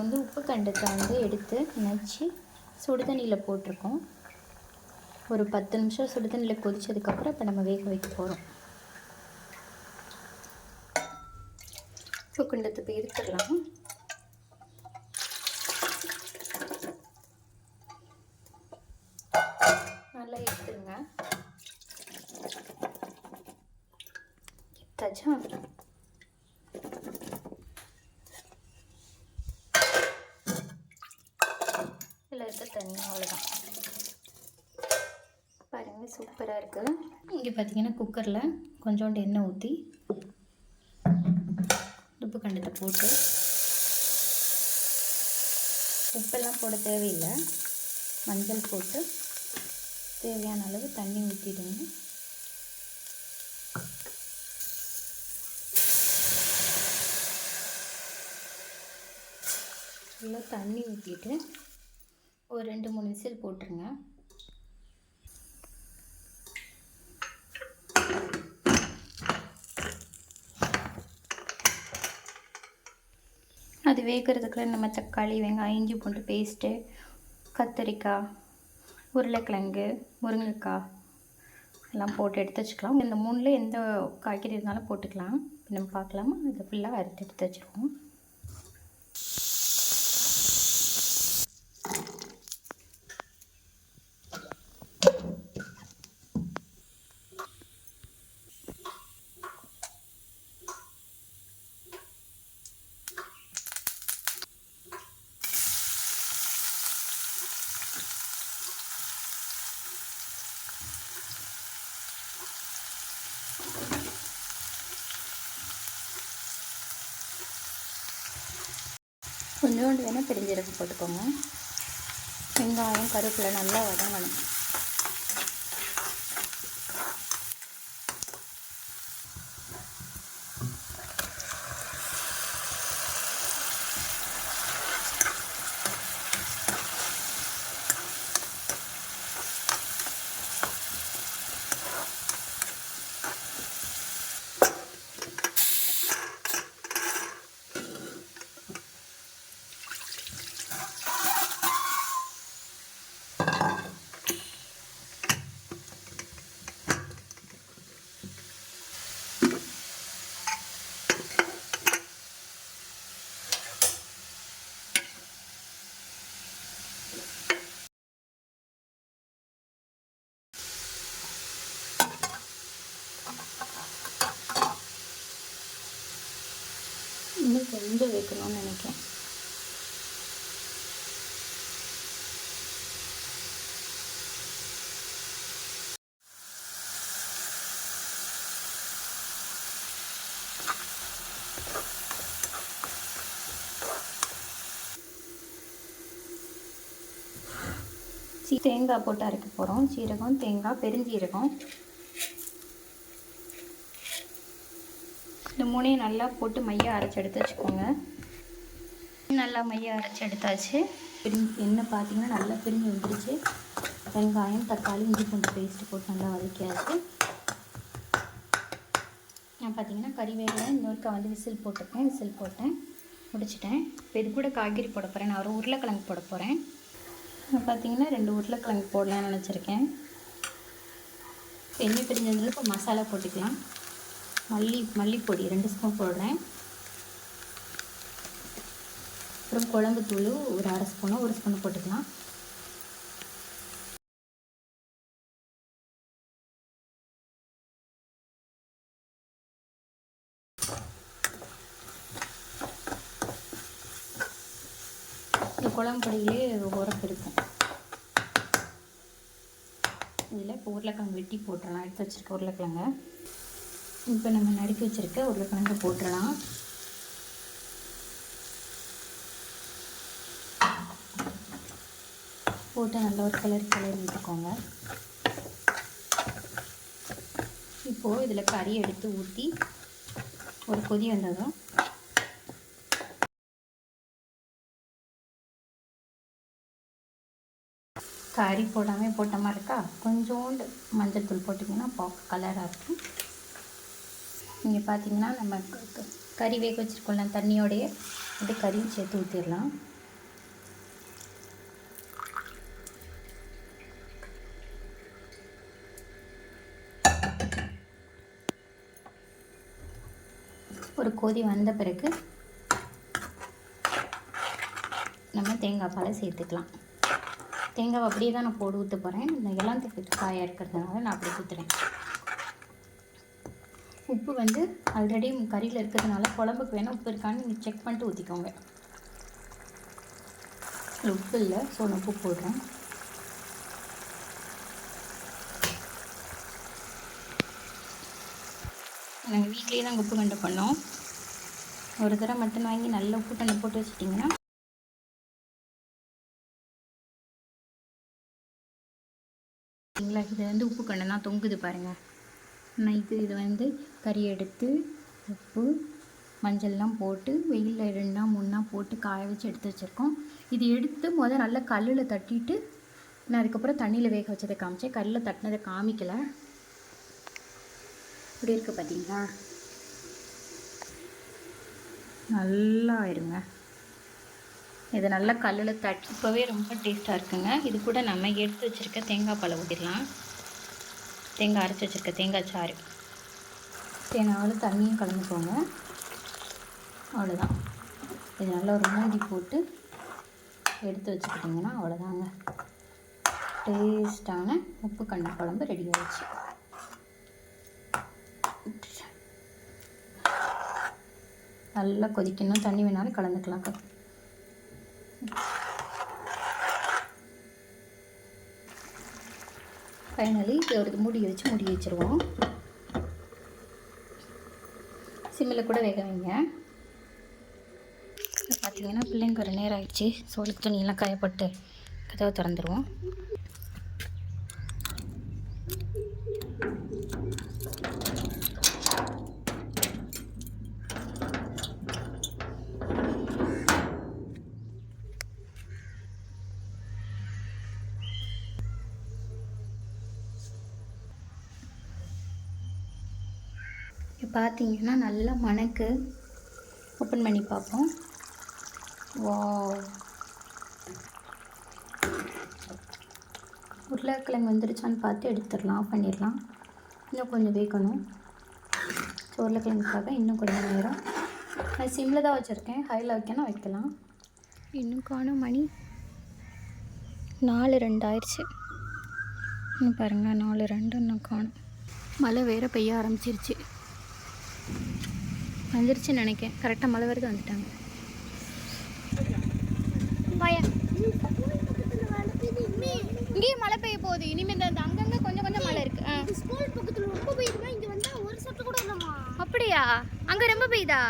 வந்து உப்பு கண்டத்தை வந்து எடுத்து நச்சு சுடு தண்ணியில் போட்டிருக்கோம். ஒரு பத்து நிமிஷம் சுடு தண்ணியில் இப்போ நம்ம வேக வைக்க போகிறோம் உப்பு கண்டத்தை இப்போ எடுத்துடலாம். நல்லா எடுத்துருங்க எடுத்தாச்சா இதில் இருக்க தண்ணி அவ்வளோதான் பாருங்கள் சூப்பராக இருக்குது இங்கே பார்த்தீங்கன்னா குக்கரில் கொஞ்சோண்டு எண்ணெய் ஊற்றி உப்பு கண்டத்தை போட்டு உப்பெல்லாம் போட தேவையில்லை. மஞ்சள் போட்டு தேவையான அளவு தண்ணி ஊற்றிடுங்க நல்லா தண்ணி ஊற்றிட்டு ஒரு ரெண்டு மூணு விசில் போட்டுருங்க. அது வேகிறதுக்குள்ள நம்ம தக்காளி வெங்காயம் இஞ்சி பூண்டு பேஸ்ட்டு கத்தரிக்காய் உருளைக்கிழங்கு முருங்கைக்காய் எல்லாம் போட்டு எடுத்து வச்சுக்கலாம். இந்த மூணில் எந்த காய்கறி இருந்தாலும் போட்டுக்கலாம். நம்ம பார்க்கலாமா? இதை ஃபுல்லாக அறுத்து எடுத்து வச்சுருவோம் கொஞ்சோண்டு வேணால் பெருஞ்சீரகம் போட்டுக்கோங்க. வெங்காயம் கருவேப்பிலை நல்லா வதங்கணும். இன்னும் கொஞ்சம் வைக்கணும்னு நினைக்கிறேன். சீ தேங்காய் போட்டு அரைக்க போகிறோம் சீரகம் தேங்காய் பெருஞ்சீரகம். இந்த மூணையும் நல்லா போட்டு மையம் அரைச்சி எடுத்து வச்சுக்கோங்க. நல்லா மையம் அரைச்சி எடுத்தாச்சு. பிரிஞ்சு எண்ணெய் பார்த்தீங்கன்னா நல்லா பிரிஞ்சு வந்துருச்சு. வெங்காயம் தக்காளி இஞ்சி பூண்டு பேஸ்ட்டு போட்டு நல்லா வதக்கியாச்சு. நான் பார்த்தீங்கன்னா கறிவேலை இன்னொருக்கா வந்து விசில் போட்டுப்பேன் விசில் போட்டேன். முடிச்சிட்டேன். இப்போ இது கூட காய்கறி போட போகிறேன் நான் ஒரு உருளைக்கிழங்கு போட போகிறேன் நான் பார்த்தீங்கன்னா ரெண்டு உருளைக்கிழங்கு போடலாம்னு நினச்சிருக்கேன். எண்ணெய் பிரிஞ்சதுல இப்போ மசாலா போட்டுக்கலாம். மல்லி மல்லிப்பொடி ரெண்டு ஸ்பூன் போடுறேன். அப்புறம் குழம்பு தூள் ஒரு அரை ஸ்பூனோ ஒரு ஸ்பூன் போட்டுக்கலாம். இந்த குழம்பு பொடியிலே உரப்பு இருக்கும். இதில் இப்போ உருளைக்கிழங்கு வெட்டி போட்டுடலாம் எடுத்து வச்சுருக்க உருளைக்கிழங்க. இப்போ நம்ம நடுக்கி வச்சுருக்க உருளைக்கிழங்கு போட்டுடலாம். போட்டு நல்ல ஒரு கலர் கலர் விட்டுக்கோங்க இப்போது இதில் கறி எடுத்து ஊற்றி ஒரு கொதி வந்ததும் கறி போடாமல் போட்ட மாதிரி இருக்கா? கொஞ்சோண்டு மஞ்சள் தூள் போட்டிங்கன்னா பார்க்க கலராக இருக்கும். இங்கே பார்த்தீங்கன்னா நம்ம கறி வேக வச்சுருக்கோம்ல தண்ணியோடைய வந்து கறியும் சேர்த்து ஊற்றிடலாம் ஒரு கொதி வந்த பிறகு நம்ம தேங்காய் பாலை சேர்த்துக்கலாம். தேங்காய் அப்படியே தான் நான் போடு ஊற்ற போகிறேன் இந்த இளந்தப்பட்டு காயாக இருக்கிறதுனால நான் அப்படி ஊற்றுறேன் உப்பு வந்து ஆல்ரெடி கறியில் இருக்கிறதுனால குழம்புக்கு வேணால் உப்பு இருக்கான்னு நீங்கள் செக் பண்ணிட்டு ஊற்றிக்கோங்க இதுல உப்பு இல்லை ஸோ நான் உப்பு போடுறேன். நாங்கள் வீட்லேயே தான் உப்பு கண்டு பண்ணோம். ஒரு தடவை மட்டன் வாங்கி நல்ல உப்பு கண்டு போட்டு வச்சிட்டிங்கன்னா சரிங்களா இது வந்து உப்பு கண்ணு தான் தொங்குது பாருங்கள் நான் இது இது வந்து கறி எடுத்து உப்பு மஞ்சள்லாம் போட்டு வெயிலில் ரெண்டா மூணா போட்டு காய வச்சு எடுத்து வச்சுருக்கோம். இது எடுத்து முதல் நல்லா கல்லில் தட்டிட்டு நான் அதுக்கப்புறம் தண்ணியில் வேக வச்சதை காமிச்சேன். கல்லில் தட்டினதை காமிக்கலை. இப்படி இருக்குது பார்த்தீங்களா நல்லா ஆயிருங்க. இது நல்லா கல்லில் தட்டி இப்போவே ரொம்ப டேஸ்ட்டாக இருக்குங்க. இது கூட நம்ம எடுத்து வச்சுருக்க தேங்காய் பழம் ஊற்றிடலாம் தேங்காய் அரைச்சி வச்சுருக்க தேங்காய் சாறு. தேங்காவில் தண்ணியும் கலந்துக்கோங்க. அவ்வளோதான் இது நல்லா ஒரு மூடி போட்டு எடுத்து வச்சுக்கிட்டிங்கன்னா அவ்வளோதாங்க டேஸ்டான உப்பு கண்ண குழம்பு ரெடி ஆயிடுச்சு. நல்லா கொதிக்கணும். தண்ணி வேணாலும் கலந்துக்கலாம் ஃபைனலி ஒரு மூடி வச்சு மூடி வச்சுருவோம். சிம்மில் கூட வேக வைங்க. பார்த்தீங்கன்னா பிள்ளைங்க ஒரு நேரம் ஆயிடுச்சு. சோழி துணியெல்லாம் காயப்பட்டு கதவை திறந்துருவோம். பார்த்தீங்கன்னா நல்லா மணக்கு. ஓப்பன் பண்ணி பார்ப்போம் வா உருளைக்கிழங்கு வந்துருச்சான்னு பார்த்து எடுத்துடலாம் ஆஃப் பண்ணிடலாம். இன்னும் கொஞ்சம் வேகணும். ஸோ உருளைக்கிழங்குக்காக இன்னும் கொஞ்சம் நேரம். நான் சிம்மில் தான் வச்சுருக்கேன். ஹையில் வைக்கணும் வைக்கலாம். இன்னும் காணும் மணி. நாலு ரெண்டு ஆயிடுச்சு. இன்னும் பாருங்கள் நாலு ரெண்டு இன்னும் காணும். மழை வேறு பெய்ய ஆரம்பிச்சிருச்சு. வந்துருச்சுன்னு நினைக்கிறேன். கரெக்டாக மழை வருது வந்துட்டாங்க. இங்கேயும் மழை பெய்ய போகுது. இனிமேல் இந்த அங்கங்கே கொஞ்சம் கொஞ்சம் மழை இருக்கு. ஸ்கூல் பக்கத்துல ரொம்ப பெய்யுதுமா இங்க வந்தா ஒரு சட்டு கூட இல்லம்மா. அப்படியா? அங்கே ரொம்ப பெய்யுதா?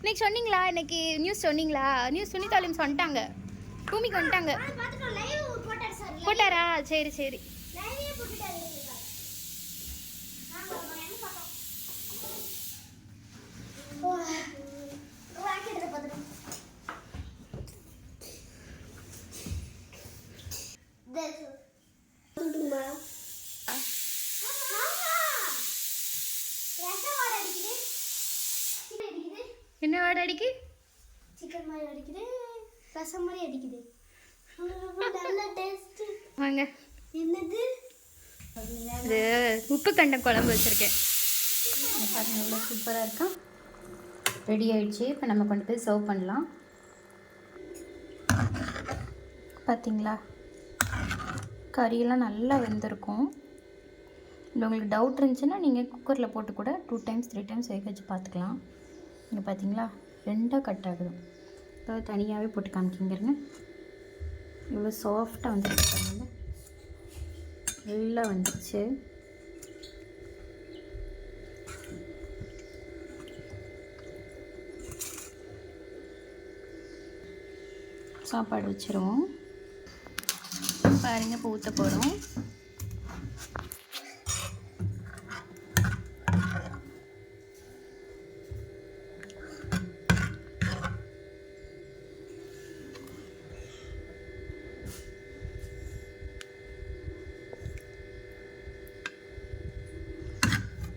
இன்னைக்கு சொன்னீங்களா? இன்னைக்கு நியூஸ் சொன்னீங்களா? நியூஸ் சுனிதாலிம்ஸ் வந்துட்டாங்க பூமிக்கு வந்துட்டாங்க. போட்டார் சார். சரி சரி லைவே போட்டுட்டாரு நாங்க என்ன பார்த்தோம் ஓ ராக்கெட் பார்த்துட்டோம் தேசு சொல்லுமா அடிக்குது சிக்கன் அடிக்குது என்ன வாடை அடிக்கு? சிக்கன் மாதிரி அடிக்குது. ரசம் மாதிரி அடிக்குது. நல்ல டேஸ்ட் வாங்க. என்னது? இது உப்பு கண்ட குழம்பு வச்சுருக்கேன். பாருங்க எவ்வளோ சூப்பராக இருக்கா? ரெடி ஆகிடுச்சு இப்போ நம்ம கொண்டு போய் சர்வ் பண்ணலாம். பார்த்தீங்களா கறியெல்லாம் நல்லா வெந்திருக்கும். இல்லை உங்களுக்கு டவுட் இருந்துச்சுன்னா நீங்கள் குக்கரில் போட்டு கூட டூ டைம்ஸ் த்ரீ டைம்ஸ் வேக வச்சு பார்த்துக்கலாம் இங்கே பார்த்தீங்களா ரெண்டாக கட் ஆகுது. இப்போ தனியாகவே போட்டு காமிக்கிங்கிறங்க இவ்வளோ சாஃப்டாக வந்துருக்கு நல்லா வந்துருச்சு. சாப்பாடு வச்சுருவோம். பாருங்க இப்போ ஊற்ற போகிறோம்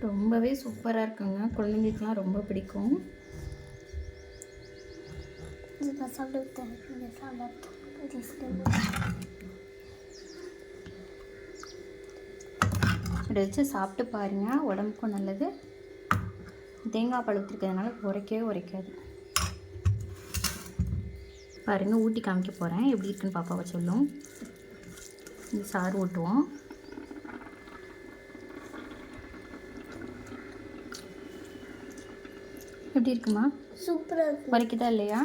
ரொம்பவே சூப்பராக இருக்குங்க. குழந்தைங்களுக்குலாம் ரொம்ப பிடிக்கும். சாப்பிட்டு இந்த சாப்பிட்டு இதை வச்சு சாப்பிட்டு பாருங்கள் உடம்புக்கும் நல்லது தேங்காய் பால் ஊற்றிருக்கிறதுனால உரைக்கவே உரைக்காது பாருங்கள் ஊட்டி காமிக்க போகிறேன் எப்படி இருக்குன்னு பாப்பாவை சொல்லும் இந்த சாறு ஊட்டுவோம் எப்படி இருக்குமா சூப்பராக உரைக்குதா இல்லையா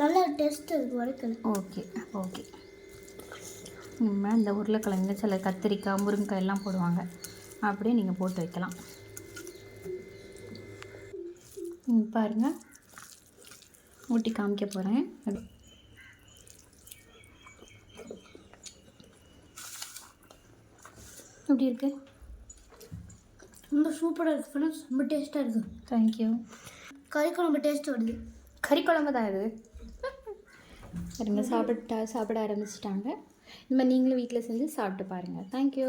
நல்ல டேஸ்ட் இருக்கு வரைக்கும் ஓகே ஓகே. இனிமேல் இந்த உருளைக்கிழங்கு சில கத்திரிக்காய் முருங்கைக்காய் எல்லாம் போடுவாங்க. அப்படியே நீங்கள் போட்டு வைக்கலாம். ம், பாருங்க. ஊட்டி காமிக்க போகிறேன் எப்படி இருக்கு? ரொம்ப சூப்பராக இருக்கு ஃப்ரெண்ட்ஸ் ரொம்ப டேஸ்ட்டாக இருக்கு. தேங்க்யூ கறி குழம்பு டேஸ்ட் வருது. கறி குழம்பு தான் இது. பாருங்க சாப்பிட்டா சாப்பிட ஆரம்பிச்சிட்டாங்க. இந்த மாதிரி நீங்களும் வீட்டில் செஞ்சு சாப்பிட்டு பாருங்கள் தேங்க்யூ